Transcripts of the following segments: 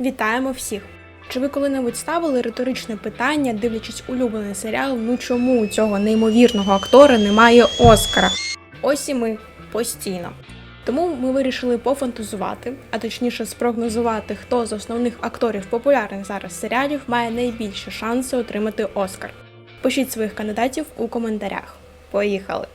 Вітаємо всіх! Чи ви коли-небудь ставили риторичне питання, дивлячись улюблений серіал, ну чому у цього неймовірного актора немає Оскара? Ось і ми постійно. Тому ми вирішили пофантазувати, а точніше спрогнозувати, хто з основних акторів популярних зараз серіалів має найбільші шанси отримати Оскар. Пишіть своїх кандидатів у коментарях. Поїхали!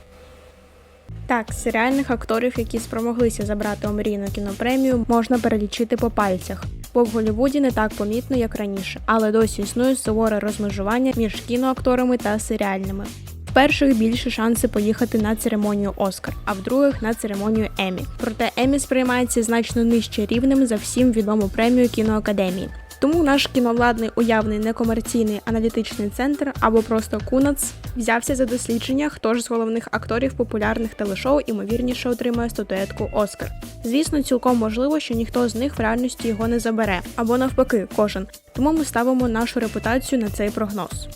Так, серіальних акторів, які спромоглися забрати омрійну кінопремію, можна перелічити по пальцях, бо в Голлівуді не так помітно, як раніше, але досі існує суворе розмежування між кіноакторами та серіальними. В перших більше шанси поїхати на церемонію Оскар, а в других на церемонію Емі. Проте Емі сприймається значно нижче рівнем за всім відому премію кіноакадемії. Тому наш кіновладний уявний некомерційний аналітичний центр або просто Кунац взявся за дослідження, хто ж з головних акторів популярних телешоу імовірніше отримає статуетку Оскар. Звісно, цілком можливо, що ніхто з них в реальності його не забере, або навпаки, кожен. Тому ми ставимо нашу репутацію на цей прогноз.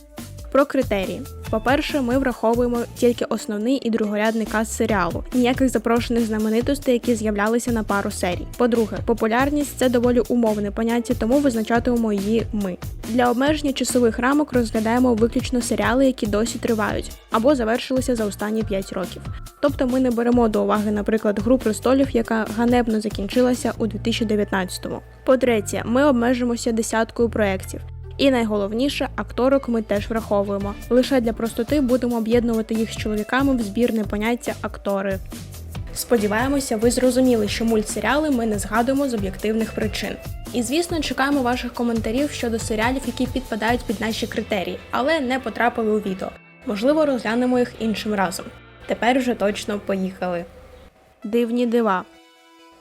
Про критерії. По-перше, ми враховуємо тільки основний і другорядний каст серіалу, ніяких запрошених знаменитостей, які з'являлися на пару серій. По-друге, популярність це доволі умовне поняття, тому визначатимемо її ми. Для обмеження часових рамок розглядаємо виключно серіали, які досі тривають або завершилися за останні 5 років. Тобто ми не беремо до уваги, наприклад, гру престолів, яка ганебно закінчилася у 2019-му. По-третє, ми обмежимося десяткою проєктів. І найголовніше, акторок ми теж враховуємо. Лише для простоти будемо об'єднувати їх з чоловіками в збірне поняття актори. Сподіваємося, ви зрозуміли, що мультсеріали ми не згадуємо з об'єктивних причин. І звісно, чекаємо ваших коментарів щодо серіалів, які підпадають під наші критерії, але не потрапили у відео. Можливо, розглянемо їх іншим разом. Тепер вже точно поїхали. Дивні дива.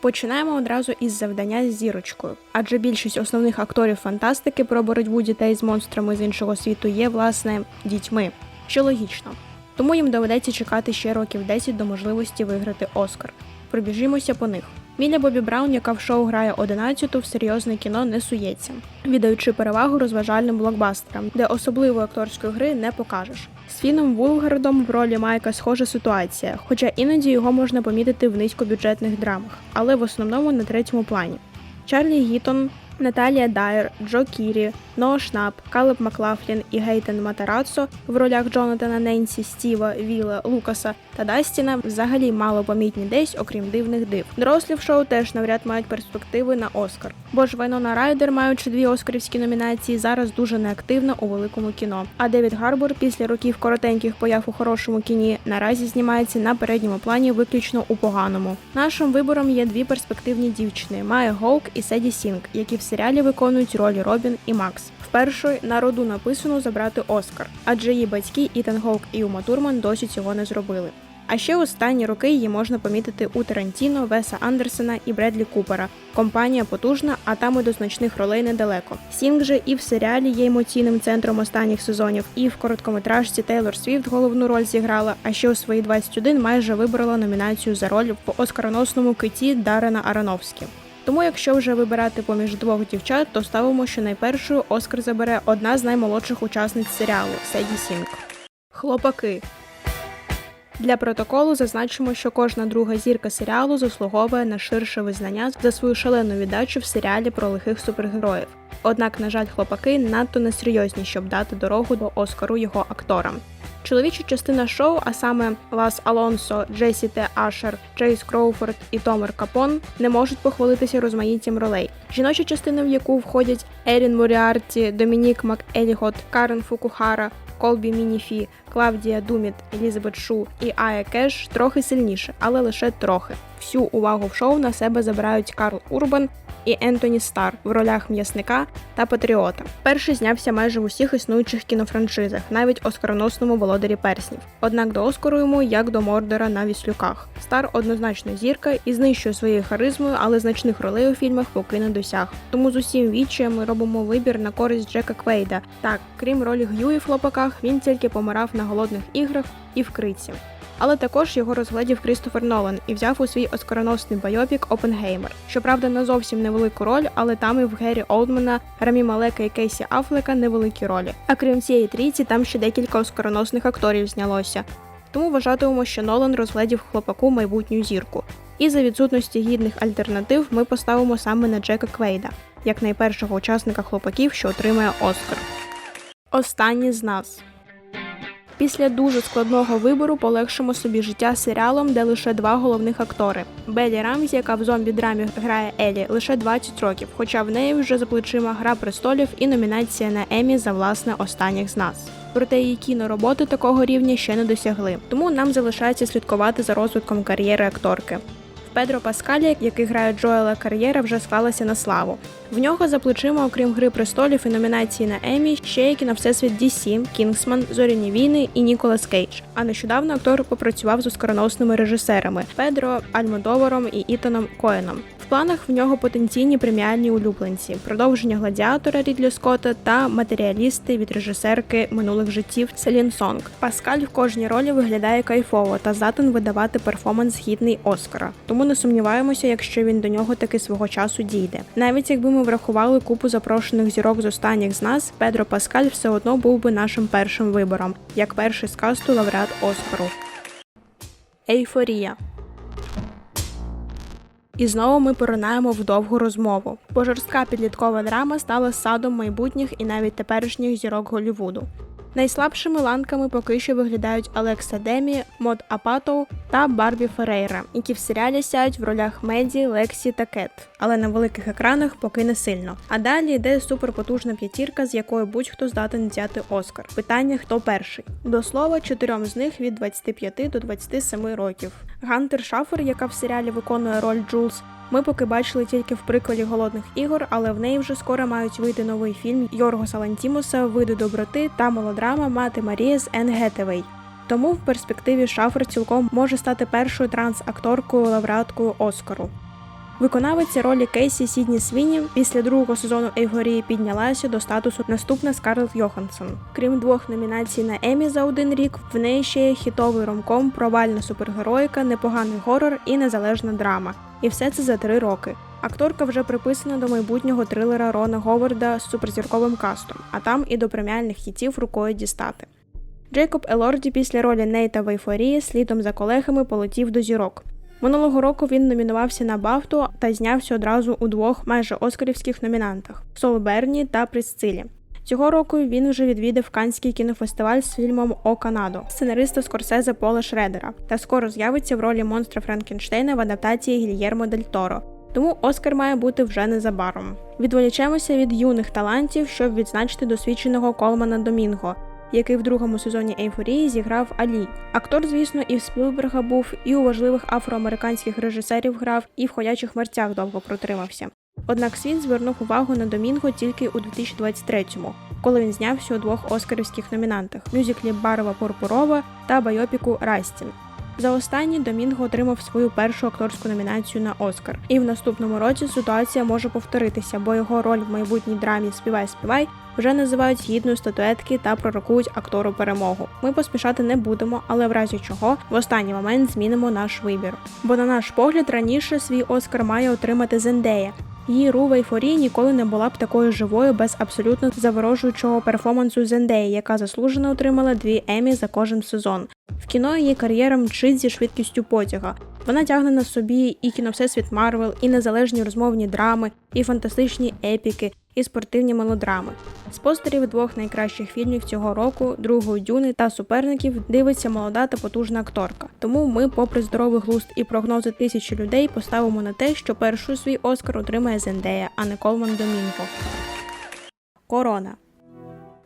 Починаємо одразу із завдання з зірочкою, адже більшість основних акторів фантастики про боротьбу дітей з монстрами з іншого світу є, власне, дітьми, що логічно. Тому їм доведеться чекати ще років 10 до можливості виграти Оскар. Пробіжімося по них. Міля Бобі Браун, яка в шоу грає 11-ту, в серйозне кіно не сується, віддаючи перевагу розважальним блокбастерам, де особливої акторської гри не покажеш. З Фіном Вулгардом в ролі Майка схожа ситуація, хоча іноді його можна помітити в низькобюджетних драмах, але в основному на третьому плані. Чарлі Гітон, Наталія Дайер, Джо Кірі, Ноа Шнап, Калеб Маклафлін і Гейтен Матараццо в ролях Джонатана Ненсі, Стіва, Віла, Лукаса та Дастіна взагалі мало помітні десь, окрім дивних див. Дорослі в шоу теж навряд мають перспективи на Оскар. Бо ж Вайнона Райдер, маючи дві оскарівські номінації, зараз дуже неактивна у великому кіно. А Девід Гарбор після років коротеньких появ у хорошому кіні наразі знімається на передньому плані виключно у поганому. Нашим вибором є дві перспективні дівчини: Майя Гоук і Седі Сінг, які серіалі виконують ролі Робін і Макс. В першої на роду написано забрати Оскар, адже її батьки Ітан Гоук і Ума Турман досі цього не зробили. А ще останні роки її можна помітити у Тарантіно, Веса Андерсена і Бредлі Купера. Компанія потужна, а там і до значних ролей недалеко. Сінг же і в серіалі є емоційним центром останніх сезонів, і в короткометражці Тейлор Свіфт головну роль зіграла. А ще у свої 21 майже виборола номінацію за роль в оскароносному киті Дарена Аронофскі. Тому, якщо вже вибирати поміж двох дівчат, то ставимо, що найпершою Оскар забере одна з наймолодших учасниць серіалу Седі Сінг. Хлопаки. Для протоколу зазначимо, що кожна друга зірка серіалу заслуговує на ширше визнання за свою шалену віддачу в серіалі про лихих супергероїв. Однак, на жаль, хлопаки надто несерйозні, щоб дати дорогу до Оскару його акторам. Чоловіча частина шоу, а саме Лас Алонсо, Джесі Т. Ашер, Джейс Кроуфорд і Томер Капон, не можуть похвалитися розмаїттям ролей. Жіноча частина, в яку входять Ерін Моріарті, Домінік МакЕлігот, Карен Фукухара, Колбі Мініфі, Клавдія Думіт, Елізабет Шу і Ая Кеш трохи сильніше, але лише трохи. Всю увагу в шоу на себе забирають Карл Урбан і Ентоні Стар в ролях м'ясника та патріота. Перший знявся майже в усіх існуючих кінофраншизах, навіть оскароносному володарі перснів. Однак до Оскару йому як до Мордора на віслюках. Стар однозначно зірка і знищує своєю харизмою, але значних ролей у фільмах поки не досяг. Тому з усім віччям ми робимо вибір на користь Джека Квейда. Так, крім ролі Г'юї в хлопаках, він тільки помирав на голодних іграх і в криці. Але також його розглядів Крістофер Нолан і взяв у свій оскароносний байопік Опенгеймер. Щоправда, не зовсім невелику роль, але там і в Гері Олдмана, Рамі Малека і Кейсі Афлека невеликі ролі. А крім цієї трійці, там ще декілька оскароносних акторів знялося. Тому вважатимемо, що Нолан розглядів хлопаку майбутню зірку. І за відсутності гідних альтернатив ми поставимо саме на Джека Квейда. як найпершого учасника хлопаків, що отримає Оскар. Останній з нас. Після дуже складного вибору полегшимо собі життя серіалом, де лише два головних актори. Белі Рамзі, яка в зомбі-драмі грає Елі, лише 20 років, хоча в неї вже за плечима гра престолів і номінація на Емі за власне останніх з нас. Проте її кінороботи такого рівня ще не досягли, тому нам залишається слідкувати за розвитком кар'єри акторки. Педро Паскаля, який грає Джоела, кар'єра вже склалася на славу. В нього за плечима, окрім гри престолів і номінації на Емі, ще є кіно Всесвіт DC, Кінгсман, Зоряні війни і Ніколас Кейдж. А нещодавно актор попрацював з оскароносними режисерами Педро Альмодовором і Ітаном Коеном. Планах в нього потенційні преміальні улюбленці, продовження гладіатора Рідлі Скотта та матеріалісти від режисерки минулих життів Селін Сонг. Паскаль в кожній ролі виглядає кайфово та здатен видавати перформанс гідний Оскара. Тому не сумніваємося, якщо він до нього таки свого часу дійде. Навіть якби ми врахували купу запрошених зірок з останніх з нас, Педро Паскаль все одно був би нашим першим вибором, як перший з касту лауреат Оскару. Ейфорія. І знову ми поринаємо в довгу розмову. Бо жорстка підліткова драма стала садом майбутніх і навіть теперішніх зірок Голлівуду. Найслабшими ланками поки що виглядають Алекса Демі, Мод Апатоу та Барбі Ферейра, які в серіалі сяють в ролях Меді, Лексі та Кет, але на великих екранах поки не сильно. А далі йде суперпотужна п'ятірка, з якої будь-хто здатен взяти Оскар. Питання хто перший. До слова, чотирьом з них від 25 до 27 років. Гантер Шафер, яка в серіалі виконує роль Джулс, ми поки бачили тільки в приквелі голодних ігор, але в неї вже скоро мають вийти новий фільм Йоргоса Лантімуса Види доброти та мелодрама Мати Марія з Енн Гетевей. Тому в перспективі Шафер цілком може стати першою транс-акторкою лауреаткою Оскару. Виконавиця ролі Кейсі Сідні Свіні після другого сезону Ейгорії піднялася до статусу наступна Скарлетт Йоханссон. Крім двох номінацій на Емі за один рік, в неї ще є хітовий ромком, провальна супергероїка, непоганий горор і незалежна драма. І все це за три роки. Акторка вже приписана до майбутнього трилера Рона Говарда з суперзірковим кастом, а там і до преміальних хітів рукою дістати. Джейкоб Елорді після ролі Нейта в ейфорії слідом за колегами полетів до зірок. Минулого року він номінувався на Бафту та знявся одразу у двох майже оскарівських номінантах Сол Берні та Присцилі. Цього року він вже відвідав Канський кінофестиваль з фільмом О Канадо сценариста Скорсезе Пола Шредера та скоро з'явиться в ролі монстра Франкенштейна в адаптації Гільєрмо Дель Торо. Тому Оскар має бути вже незабаром. Відволічемося від юних талантів, щоб відзначити досвідченого Колмана Домінго, який в другому сезоні Ейфорії зіграв Алі. Актор, звісно, і в Спілберга був, і у важливих афроамериканських режисерів грав, і в ходячих мерцях довго протримався. Однак світ звернув увагу на Домінго тільки у 2023-му, коли він знявся у двох оскарівських номінантах мюзиклі Барова Пурпурова та Байопіку Растін. За останній Домінго отримав свою першу акторську номінацію на Оскар, і в наступному році ситуація може повторитися, бо його роль в майбутній драмі Співай, співай вже називають гідною статуетки та пророкують актору перемогу. Ми поспішати не будемо, але в разі чого в останній момент змінимо наш вибір. Бо на наш погляд раніше свій Оскар має отримати Зендея. Її ру в ейфорії ніколи не була б такою живою без абсолютно заворожуючого перформансу Зендеї, яка заслужено отримала дві емі за кожен сезон. В кіно її кар'єра мчить зі швидкістю потяга. Вона тягне на собі і кіно Всесвіт Марвел, і незалежні розмовні драми, і фантастичні епіки, і спортивні мелодрами. З постерів двох найкращих фільмів цього року, другої дюни та суперників, дивиться молода та потужна акторка. Тому ми, попри здоровий глузд і прогнози тисячі людей, поставимо на те, що перший свій Оскар отримає Зендея, а не Колман Домінго. Корона.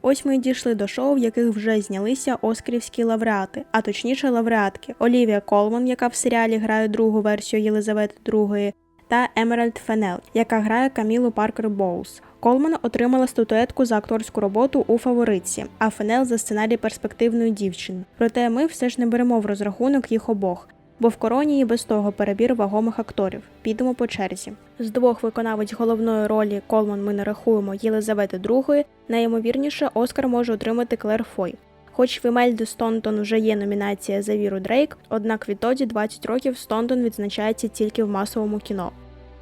Ось ми дійшли до шоу, в яких вже знялися оскарівські лауреати, а точніше лауреатки Олівія Колман, яка в серіалі грає другу версію Єлизавети II, та Емеральд Фенел, яка грає Камілу Паркер Боулс. Колман отримала статуетку за акторську роботу у фаворитці, а Фенел за сценарій перспективної дівчини. Проте ми все ж не беремо в розрахунок їх обох. Бо в короні і без того перебір вагомих акторів. Підемо по черзі. З двох виконавець головної ролі Колман ми не рахуємо Єлизавети II, найімовірніше Оскар може отримати Клер Фой. Хоч в Імельди Стонтон вже є номінація за віру Дрейк, однак відтоді 20 років Стонтон відзначається тільки в масовому кіно.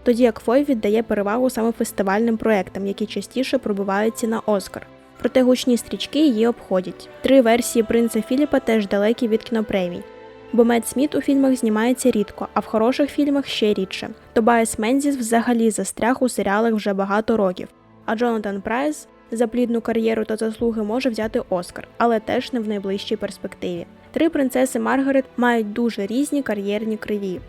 Тоді як Фой віддає перевагу саме фестивальним проектам, які частіше пробиваються на Оскар. Проте гучні стрічки її обходять. Три версії принца Філіпа теж далекі від кінопремій. Бо Мед Сміт у фільмах знімається рідко, а в хороших фільмах ще рідше. Тобайас Мензіс взагалі застряг у серіалах вже багато років. А Джонатан Прайс за плідну кар'єру та заслуги може взяти Оскар, але теж не в найближчій перспективі. Три принцеси Маргарет мають дуже різні кар'єрні криві,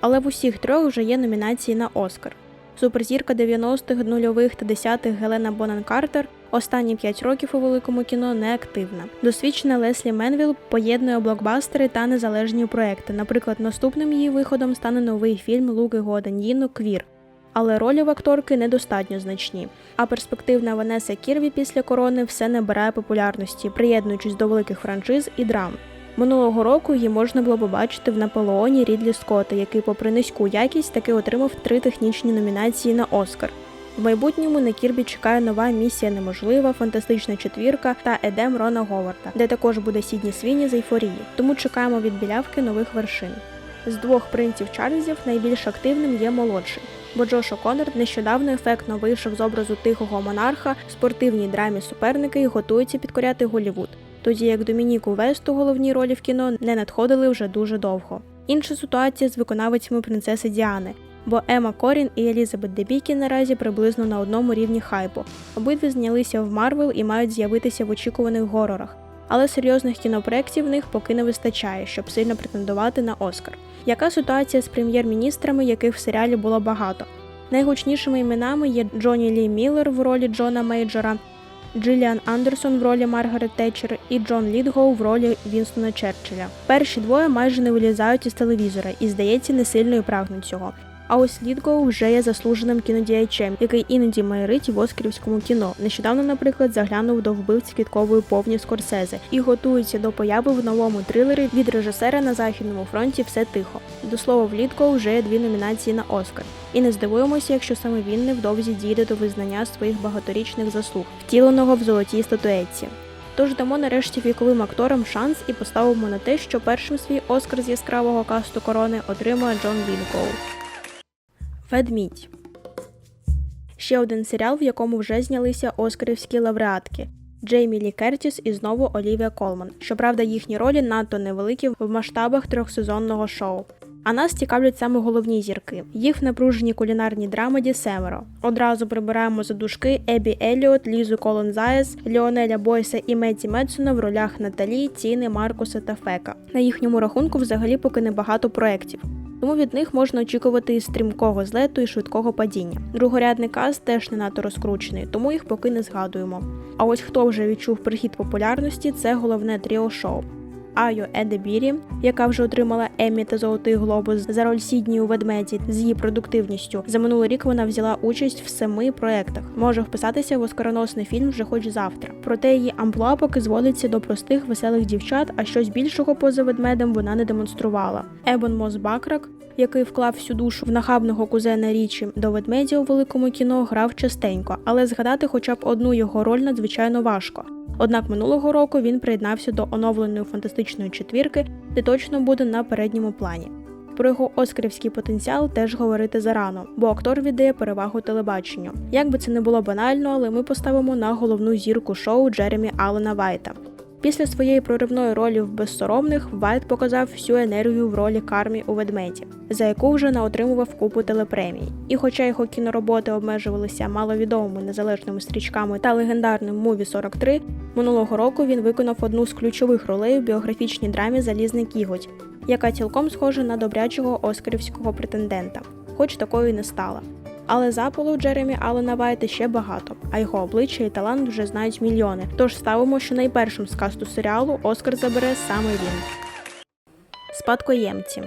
але в усіх трьох вже є номінації на Оскар. Суперзірка 90-х, нульових та десятих Гелена Бонан Картер останні 5 років у великому кіно не активна. Досвідчена Леслі Менвіл поєднує блокбастери та незалежні проекти. Наприклад, наступним її виходом стане новий фільм Луки Годаньїно Квір. Але ролі в акторки недостатньо значні. А перспективна Ванеса Кірві після корони все набирає популярності, приєднуючись до великих франшиз і драм. Минулого року її можна було побачити в Наполеоні Рідлі Скотта, який, попри низьку якість, таки отримав три технічні номінації на Оскар. В майбутньому на Кірбі чекає нова місія неможлива, фантастична четвірка та Едем Рона Говарда, де також буде Сідні Свіні з ейфорії. Тому чекаємо від білявки нових вершин. З двох принців Чарльзів найбільш активним є молодший, бо Джош О'Коннор нещодавно ефектно вийшов з образу тихого монарха в спортивній драмі суперники і готується підкоряти Голівуд, тоді як Домініку Вест у головній ролі в кіно не надходили вже дуже довго. Інша ситуація з виконавицями принцеси Діани, бо Ема Корін і Елізабет Дебікі наразі приблизно на одному рівні хайпу. Обидві знялися в Марвел і мають з'явитися в очікуваних горорах. Але серйозних кінопроєктів в них поки не вистачає, щоб сильно претендувати на Оскар. Яка ситуація з прем'єр-міністрами, яких в серіалі було багато? Найгучнішими іменами є Джонні Лі Міллер в ролі Джона Мейджора, Джиліан Андерсон в ролі Маргарет Тетчер і Джон Лідгоу в ролі Вінстона Черчилля. Перші двоє майже не вилізають із телевізора і, здається, не сильно і прагнуть цього. А ось Лідгоу вже є заслуженим кінодіячем, який іноді майорить в оскарівському кіно. Нещодавно, наприклад, заглянув до вбивць квіткової повні Скорсезе і готується до появи в новому трилері від режисера на західному фронті Все тихо. До слова, в Лідгоу вже є дві номінації на Оскар. І не здивуємося, якщо саме він невдовзі дійде до визнання своїх багаторічних заслуг, втіленого в золотій статуетці. Тож дамо нарешті віковим акторам шанс і поставимо на те, що першим свій Оскар з яскравого касту корони отримує Джон Лінкоу. Ведмідь. Ще один серіал, в якому вже знялися оскарівські лауреатки. Джеймі Лі Кертіс і знову Олівія Колман. Щоправда, їхні ролі надто невеликі в масштабах трьохсезонного шоу. А нас цікавлять саме головні зірки. Їх в напруженій кулінарній драмеді семеро. Одразу прибираємо за дужки Ебі Еліот, Лізу Колон Заєс, Ліонеля Бойса і Метті Медсона в ролях Наталі, Тіни, Маркуса та Фека. На їхньому рахунку взагалі поки небагато проєктів. Тому від них можна очікувати стрімкого злету і швидкого падіння. Другорядний каз теж не надто розкручений, тому їх поки не згадуємо. А ось хто вже відчув прихід популярності, це головне тріо шоу. Айо Едебірі, яка вже отримала Еммі та Золотий Глобус за роль Сідні у ведмеді з її продуктивністю. За минулий рік вона взяла участь в семи проєктах. Може вписатися в оскароносний фільм вже хоч завтра. Проте її амплуа поки зводиться до простих веселих дівчат, а щось більшого поза ведмедем вона не демонструвала. Ебон Мос Бакрак, який вклав всю душу в нахабного кузена річі до ведмедя у великому кіно, грав частенько, але згадати хоча б одну його роль надзвичайно важко. Однак минулого року він приєднався до оновленої фантастичної четвірки, де точно буде на передньому плані. Про його оскарівський потенціал теж говорити зарано, бо актор віддає перевагу телебаченню. Як би це не було банально, але ми поставимо на головну зірку шоу Джеремі Аллена Вайта. Після своєї проривної ролі в безсоромних Вайт показав всю енергію в ролі Кармі у ведмеді, за яку вже наотримував купу телепремій. І хоча його кінороботи обмежувалися маловідомими незалежними стрічками та легендарним муві 43, минулого року він виконав одну з ключових ролей у біографічній драмі Залізний кіготь, яка цілком схожа на добрячого оскарівського претендента, хоч такою і не стала. Але запалу Джеремі Аллена Вайта ще багато, а його обличчя і талант вже знають мільйони. Тож ставимо, що найпершим з касту серіалу Оскар забере саме він. Спадкоємці.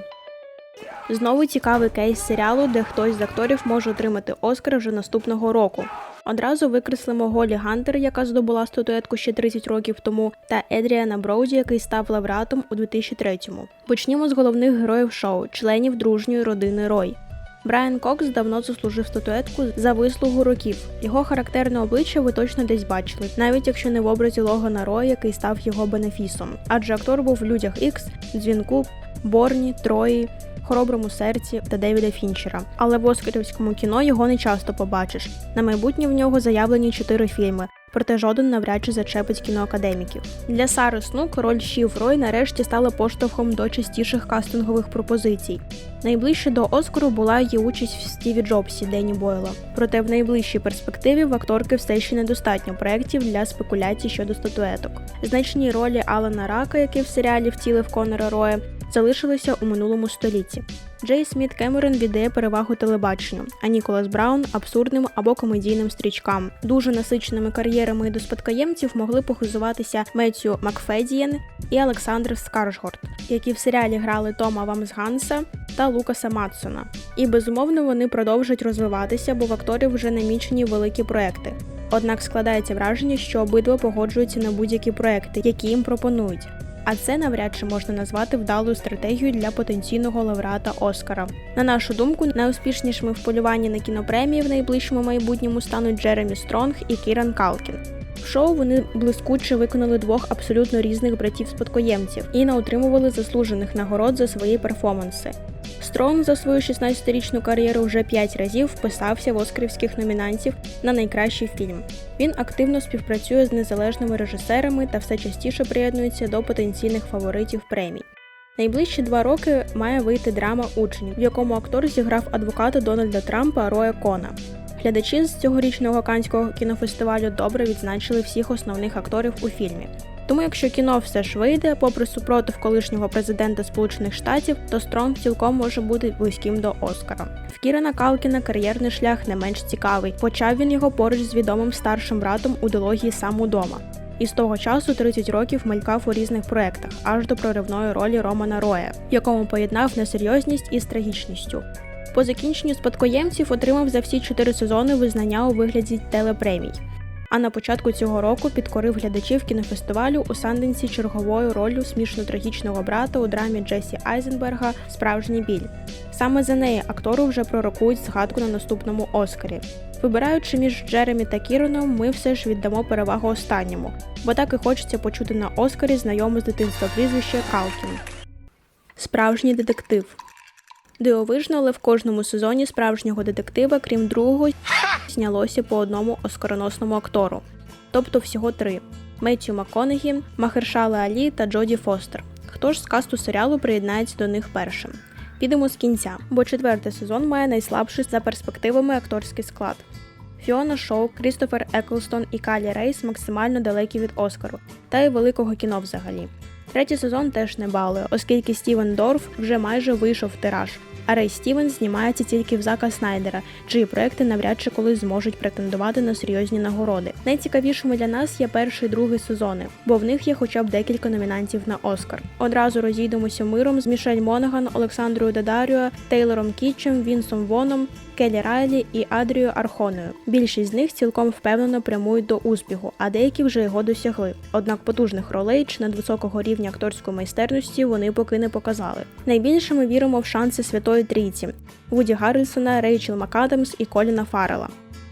Знову цікавий кейс серіалу, де хтось з акторів може отримати Оскар вже наступного року. Одразу викреслимо Голі Гантер, яка здобула статуетку ще 30 років тому, та Едріана Броуді, який став лауреатом у 2003-му. Почнімо з головних героїв шоу, членів дружньої родини Рой. Брайан Кокс давно заслужив статуетку за вислугу років. Його характерне обличчя ви точно десь бачили, навіть якщо не в образі Логана Роя, який став його бенефісом. Адже актор був в людях Ікс, дзвінку, Борні, Трої, хороброму серці та Девіда Фінчера. Але в Оскарівському кіно його не часто побачиш. На майбутнє в нього заявлені чотири фільми. Проте жоден навряд чи зачепить кіноакадеміків. Для Сари Снук роль Шів Рой нарешті стала поштовхом до частіших кастингових пропозицій. Найближче до Оскару була її участь в Стіві Джобсі Дені Бойла. Проте в найближчій перспективі в акторки все ще недостатньо проєктів для спекуляцій щодо статуеток. Значні ролі Алана Рака, який в серіалі втілив Конора Роя, залишилися у минулому столітті. Джей Сміт Кемерон віддає перевагу телебаченню, а Ніколас Браун абсурдним або комедійним стрічкам. Дуже насиченими кар'єрами до спадкоємців могли похизуватися Меттю Макфедієн і Олександр Скаржгорд, які в серіалі грали Тома Вамсганса та Лукаса Матсона. І безумовно вони продовжують розвиватися, бо в акторів вже намічені великі проекти. Однак складається враження, що обидва погоджуються на будь-які проекти, які їм пропонують. А це навряд чи можна назвати вдалою стратегією для потенційного лауреата Оскара. На нашу думку, найуспішнішими в полюванні на кінопремії в найближчому майбутньому стануть Джеремі Стронг і Кіран Калкін. В шоу вони блискуче виконали двох абсолютно різних братів-спадкоємців і не отримували заслужених нагород за свої перформанси. Стронг за свою 16-річну кар'єру вже 5 разів вписався в оскарівських номінантів на найкращий фільм. Він активно співпрацює з незалежними режисерами та все частіше приєднується до потенційних фаворитів премій. Найближчі два роки має вийти драма Учень, в якому актор зіграв адвоката Дональда Трампа Роя Кона. Глядачі з цьогорічного канського кінофестивалю добре відзначили всіх основних акторів у фільмі. Тому, якщо кіно все ж вийде, попри супротив колишнього президента Сполучених Штатів, то Стронг цілком може бути близьким до Оскара. В Кірана Калкіна кар'єрний шлях не менш цікавий. Почав він його поруч з відомим старшим братом у дилогії «Сам удома». І з того часу 30 років мелькав у різних проєктах, аж до проривної ролі Романа Роя, якому поєднав несерйозність із трагічністю. По закінченню спадкоємців отримав за всі чотири сезони визнання у вигляді телепремій а на початку цього року підкорив глядачів кінофестивалю у Санденсі черговою роллю смішно-трагічного брата у драмі Джесі Айзенберга Справжній біль. Саме за неї актору вже пророкують згадку на наступному Оскарі. Вибираючи між Джеремі та Кіроном, ми все ж віддамо перевагу останньому, бо так і хочеться почути на Оскарі знайоме з дитинства прізвище Калкін. Справжній детектив. Дивовижно, але в кожному сезоні справжнього детектива, крім другого, знялося по одному оскароносному актору, тобто всього три: Меттю Макконегі, Махершала Алі та Джоді Фостер. Хто ж з касту серіалу приєднається до них першим? Підемо з кінця, бо четвертий сезон має найслабший за перспективами акторський склад. Фіона Шоу, Крістофер Еклстон і Калі Рейс максимально далекі від Оскару, та й великого кіно взагалі. Третій сезон теж не балує, оскільки Стівен Дорф вже майже вийшов в тираж, а Рей Стівен знімається тільки в Зака Снайдера, чиї проекти навряд чи колись зможуть претендувати на серйозні нагороди. Найцікавішими для нас є перший і другий сезони, бо в них є хоча б декілька номінантів на Оскар. Одразу розійдемося миром з Мішель Монаган, Олександрою Дадаріо, Тейлором Кітчем, Вінсом Воном. Келі Райлі і Адрією Архоною. Більшість з них цілком впевнено прямують до успіху, а деякі вже його досягли. Однак потужних ролей чи надвисокого рівня акторської майстерності вони поки не показали. Найбільше ми віримо в шанси Святої Трійці Вуді Гаррельсона, Рейчел МакАдамс і Коліна Фаррела.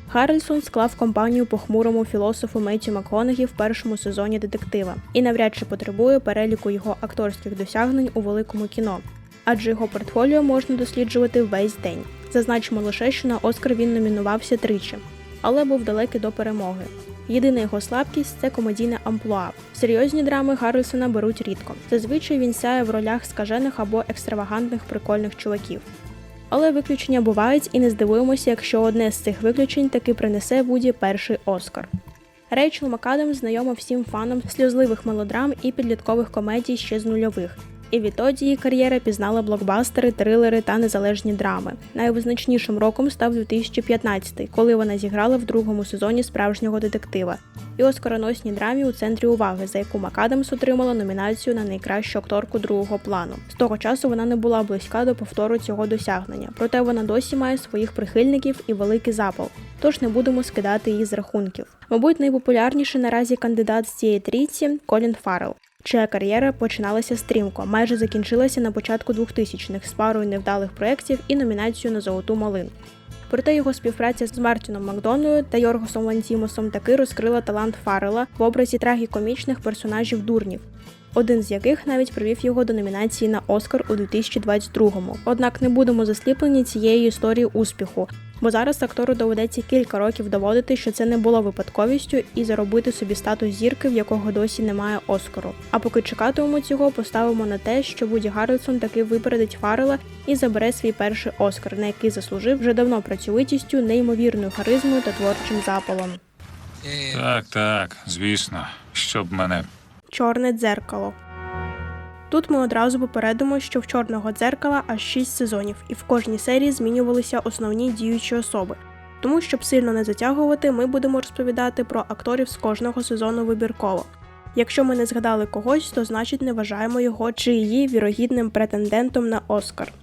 Гаррельсон склав компанію похмурому філософу Меттю Макгонегі в першому сезоні детектива і навряд чи потребує переліку його акторських досягнень у великому кіно, адже його портфоліо можна досліджувати весь день. Зазначимо лише, що на Оскар він номінувався тричі, але був далекий до перемоги. Єдина його слабкість це комедійне амплуа. Серйозні драми Гаррисона беруть рідко. Зазвичай він сяє в ролях скажених або екстравагантних прикольних чуваків. Але виключення бувають і не здивуємося, якщо одне з цих виключень таки принесе Вуді перший Оскар. Рейчел Макадам знайома всім фанам сльозливих мелодрам і підліткових комедій ще з нульових, і відтоді її кар'єра пізнала блокбастери, трилери та незалежні драми. Найвизначнішим роком став 2015, коли вона зіграла в другому сезоні справжнього детектива і оскароносній драмі у центрі уваги, за яку Макадамс отримала номінацію на найкращу акторку другого плану. З того часу вона не була близька до повтору цього досягнення, проте вона досі має своїх прихильників і великий запал. Тож не будемо скидати її з рахунків. Мабуть, найпопулярніший наразі кандидат з цієї трійці Колін Фаррелл чия кар'єра починалася стрімко, майже закінчилася на початку 2000-х з парою невдалих проєктів і номінацією на золоту малину. Проте його співпраця з Мартіном Макдоною та Йоргосом Лантімосом таки розкрила талант Фаррела в образі трагікомічних персонажів дурнів. один з яких навіть привів його до номінації на Оскар у 2022-му. Однак не будемо засліплені цією історією успіху, бо зараз актору доведеться кілька років доводити, що це не було випадковістю, і заробити собі статус зірки, в якого досі немає Оскару. А поки чекатимемо цього, поставимо на те, що Вуді Гаррельсон таки випередить Фаррела і забере свій перший Оскар, на який заслужив вже давно працьовитістю, неймовірною харизмою та творчим запалом. Так, так, звісно, щоб мене. Чорне дзеркало. Тут ми одразу попередимо, що в чорного дзеркала аж 6 сезонів, і в кожній серії змінювалися основні діючі особи. Тому, щоб сильно не затягувати, ми будемо розповідати про акторів з кожного сезону вибірково. Якщо ми не згадали когось, то значить не вважаємо його чи її вірогідним претендентом на Оскар.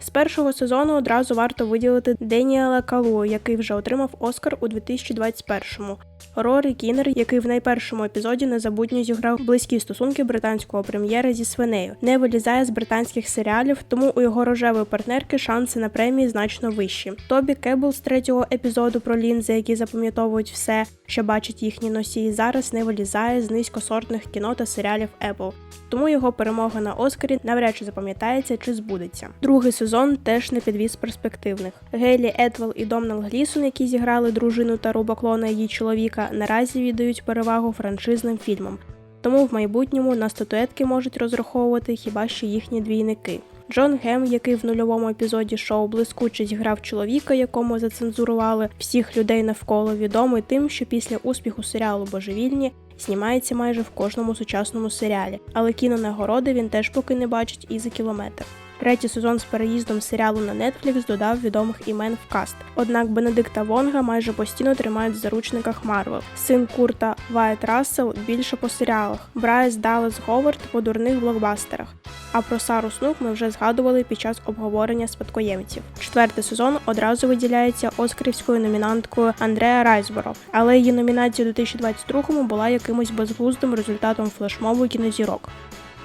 З першого сезону одразу варто виділити Деніела Калу, який вже отримав Оскар у 2021-му. Рорі Кінер, який в найпершому епізоді незабутньо зіграв близькі стосунки британського прем'єра зі свинею, не вилізає з британських серіалів, тому у його рожевої партнерки шанси на премії значно вищі. Тобі Кебл з третього епізоду про лінзи, які запам'ятовують все, що бачить їхні носії, зараз не вилізає з низькосортних кіно та серіалів Apple. Тому його перемога на Оскарі навряд чи запам'ятається чи збудеться. Другий сезон теж не підвіз перспективних. Гейлі Етвел і Домнал Глісон, які зіграли дружину та рубаклона її чоловіка, наразі віддають перевагу франшизним фільмам. Тому в майбутньому на статуетки можуть розраховувати хіба що їхні двійники. Джон Гем, який в нульовому епізоді шоу блискуче зіграв чоловіка, якому зацензурували всіх людей навколо, відомий тим, що після успіху серіалу Божевільні знімається майже в кожному сучасному серіалі, але кінонагороди він теж поки не бачить і за кілометр. Третій сезон з переїздом серіалу на Netflix додав відомих імен в каст. Однак Бенедикта Вонга майже постійно тримають в заручниках Марвел. Син Курта Вайт Рассел більше по серіалах, Брайс Даллас Говард по дурних блокбастерах. А про Сару Снук ми вже згадували під час обговорення спадкоємців. Четвертий сезон одразу виділяється оскарівською номінанткою Андреа Райсборо, але її номінація у 2022-му була якимось безглуздим результатом флешмобу кінозірок.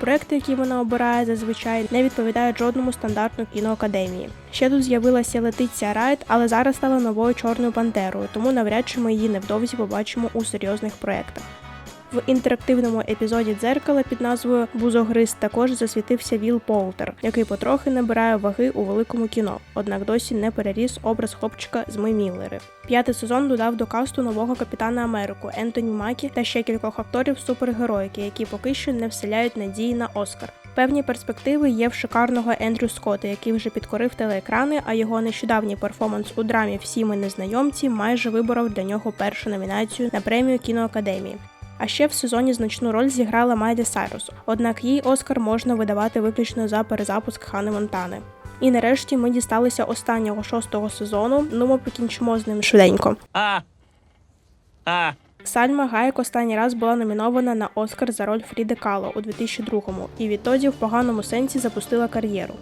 Проекти, які вона обирає, зазвичай не відповідають жодному стандарту кіноакадемії. Ще тут з'явилася Летиція Райт, але зараз стала новою чорною пантерою, тому навряд чи ми її невдовзі побачимо у серйозних проєктах. В інтерактивному епізоді дзеркала під назвою Бузогриз також засвітився Віл Полтер, який потрохи набирає ваги у великому кіно, однак досі не переріс образ хлопчика з Ми Міллери. П'ятий сезон додав до касту нового капітана Америку Ентоні Макі та ще кількох акторів супергероїки, які поки що не вселяють надії на Оскар. Певні перспективи є в шикарного Ендрю Скотта, який вже підкорив телеекрани, а його нещодавній перформанс у драмі Всі ми незнайомці майже виборов для нього першу номінацію на премію кіноакадемії. А ще в сезоні значну роль зіграла Майді Сайрус, однак їй Оскар можна видавати виключно за перезапуск Хани Монтани. І нарешті ми дісталися останнього шостого сезону. Ну ми покінчимо з ним швиденько. А. А. Сальма Гайк останній раз була номінована на Оскар за роль Фріди Кало у 2002-му і відтоді в поганому сенсі запустила кар'єру.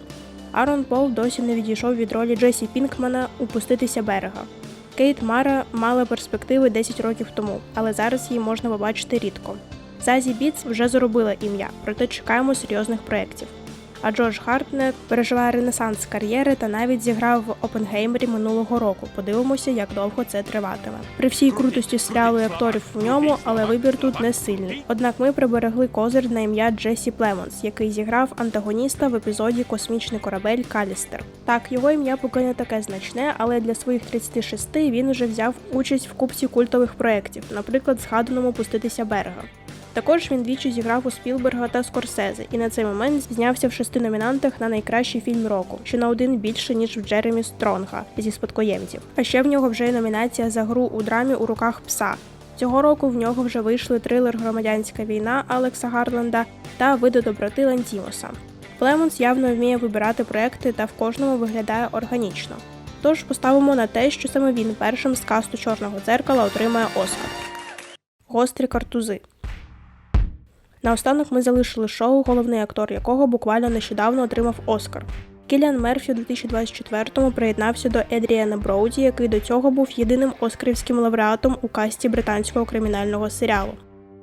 Арон Пол досі не відійшов від ролі Джесі Пінкмана у «Пуститися берега. Кейт Мара мала перспективи 10 років тому, але зараз її можна побачити рідко. Зазі Біц вже заробила ім'я, проте чекаємо серйозних проєктів. А Джош Хартнет переживає ренесанс кар'єри та навіть зіграв в Опенгеймері минулого року. Подивимося, як довго це триватиме. При всій крутості серіалу і акторів в ньому, але вибір тут не сильний. Однак ми приберегли козир на ім'я Джесі Племонс, який зіграв антагоніста в епізоді Космічний корабель Калістер. Так, його ім'я поки не таке значне, але для своїх 36 він вже взяв участь в купці культових проєктів, наприклад, згаданому пуститися берега. Також він двічі зіграв у Спілберга та Скорсезе, і на цей момент знявся в шести номінантах на найкращий фільм року, що на один більше ніж в Джеремі Стронга зі спадкоємців. А ще в нього вже є номінація за гру у драмі у руках пса. Цього року в нього вже вийшли трилер Громадянська війна Алекса Гарланда та Види доброти Лантімоса. Племонс явно вміє вибирати проекти та в кожному виглядає органічно. Тож поставимо на те, що саме він першим з касту чорного дзеркала отримає Оскар. Гострі картузи. Наостанок ми залишили шоу, головний актор якого буквально нещодавно отримав Оскар. Кіліан Мерфі у 2024-му приєднався до Едріана Броуді, який до цього був єдиним оскарівським лауреатом у касті британського кримінального серіалу.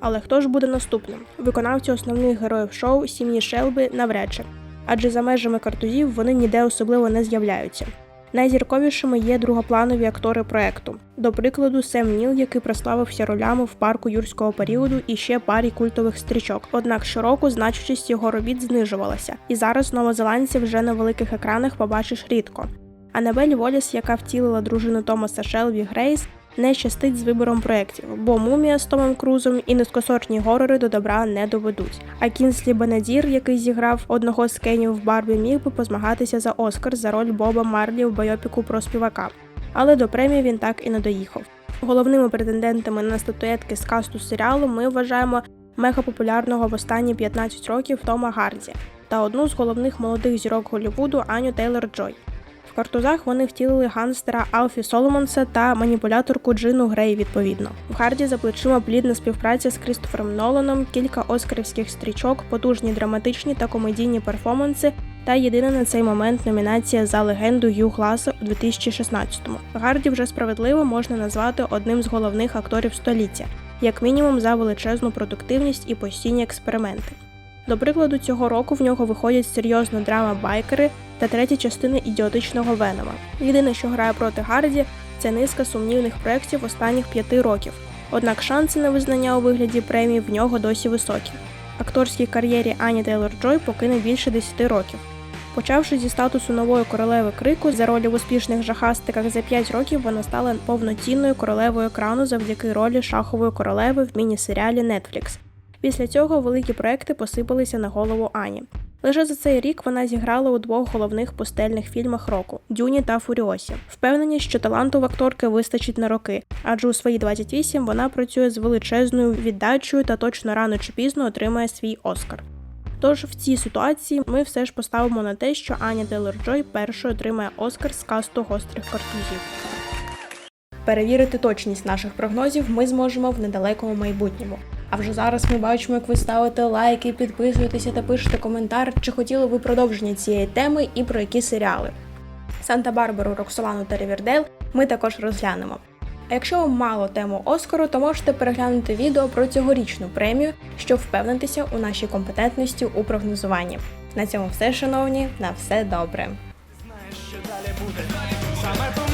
Але хто ж буде наступним? Виконавці основних героїв шоу сім'ї Шелби навряд чи, адже за межами картузів вони ніде особливо не з'являються. Найзірковішими є другопланові актори проекту. До прикладу, Сем Ніл, який прославився ролями в парку юрського періоду і ще парі культових стрічок. Однак щороку значущість його робіт знижувалася, і зараз новозеландців вже на великих екранах побачиш рідко. Анабель Воліс, яка втілила дружину Томаса Шелві Грейс, не щастить з вибором проєктів, бо мумія з Томом Крузом і низькосортні горори до добра не доведуть. А Кінслі Бенедір, який зіграв одного з Кенів в Барбі, міг би позмагатися за Оскар за роль Боба Марлі в байопіку про співака. Але до премії він так і не доїхав. Головними претендентами на статуетки з касту серіалу ми вважаємо мегапопулярного в останні 15 років Тома Гарді та одну з головних молодих зірок Голлівуду Аню Тейлор Джой. Картузах вони втілили ганстера Алфі Соломонса та маніпуляторку Джину Грей відповідно. В Харді за плечима плідна співпраця з Крістофером Ноланом, кілька оскарівських стрічок, потужні драматичні та комедійні перформанси та єдина на цей момент номінація за легенду Ю Гласа у 2016-му. Гарді вже справедливо можна назвати одним з головних акторів століття, як мінімум за величезну продуктивність і постійні експерименти. До прикладу, цього року в нього виходять серйозна драма Байкери та третя частина ідіотичного Венома. Єдине, що грає проти Гарді, це низка сумнівних проєктів останніх п'яти років. Однак шанси на визнання у вигляді премії в нього досі високі. Акторській кар'єрі Ані Тейлор Джой покине більше 10 років. Почавши зі статусу нової королеви крику за ролі в успішних жахастиках за 5 років вона стала повноцінною королевою екрану завдяки ролі шахової королеви в міні-серіалі Netflix. Після цього великі проекти посипалися на голову Ані. Лише за цей рік вона зіграла у двох головних постельних фільмах року Дюні та Фуріосі. Впевнені, що таланту в акторки вистачить на роки, адже у свої 28 вона працює з величезною віддачею та точно рано чи пізно отримає свій Оскар. Тож в цій ситуації ми все ж поставимо на те, що Аня Тейлор Джой першою отримає Оскар з касту гострих картузів. Перевірити точність наших прогнозів ми зможемо в недалекому майбутньому. А вже зараз ми бачимо, як ви ставите лайки, підписуєтеся та пишете коментар, чи хотіли ви продовження цієї теми і про які серіали. Санта-Барбару, Роксолану та Рівердейл ми також розглянемо. А якщо вам мало тему Оскару, то можете переглянути відео про цьогорічну премію, щоб впевнитися у нашій компетентності у прогнозуванні. На цьому все, шановні, на все добре. Знаєш, що далі буде саме